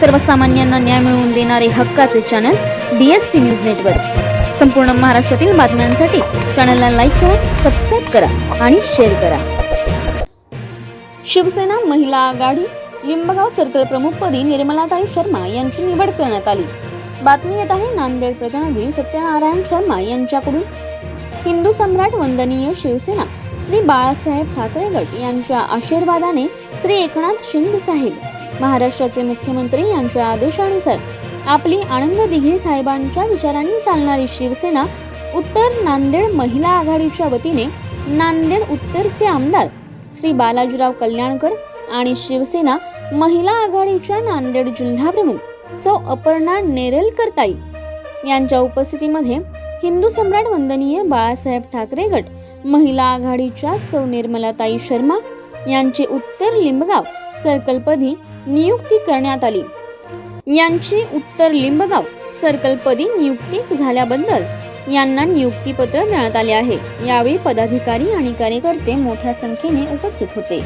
सर्वसामान्यांना न्याय मिळवून देणारे हक्काचे channel B S P news network संपूर्ण महाराष्ट्रातील बातम्यांसाठी चॅनलला लाईक करा सबस्क्राईब करा आणि शेअर करा. शिवसेना महिला आघाडी लिंबगाव सर्कल प्रमुखपदी निर्मलाताई शर्मा यांची निवड करण्यात आली. बातमी येत आहे नांदेड प्रतिनिधी सत्यनारायण शर्मा यांच्याकडून. हिंदू सम्राट वंदनीय शिवसेना श्री बाळासाहेब ठाकरे गट यांच्या आशीर्वादाने श्री एकनाथ शिंदे साहेब महाराष्ट्राचे मुख्यमंत्री यांच्या आदेशानुसार आपली आनंद दिघे साहेबांच्या विचारांनी चालणारी शिवसेना उत्तर नांदेड महिला आघाडीच्या वतीने नांदेड उत्तरचे आमदार श्री बालाजीराव कल्याणकर आणि शिवसेना महिला आघाडीच्या नांदेड जिल्हाप्रमुख सौ अपर्णा नेरलकरताई यांच्या उपस्थितीमध्ये हिंदू सम्राट वंदनीय बाळासाहेब ठाकरे गट महिला आघाडीच्या सौ निर्मलाताई शर्मा यांची उत्तर लिंबगाव सर्कलपदी नियुक्ती करण्यात आली. यांची उत्तर लिंबगाव सर्कलपदी नियुक्ती झाल्याबद्दल यांना नियुक्तीपत्र देण्यात आले आहे. यावेळी पदाधिकारी आणि कार्यकर्ते मोठ्या संख्येने उपस्थित होते.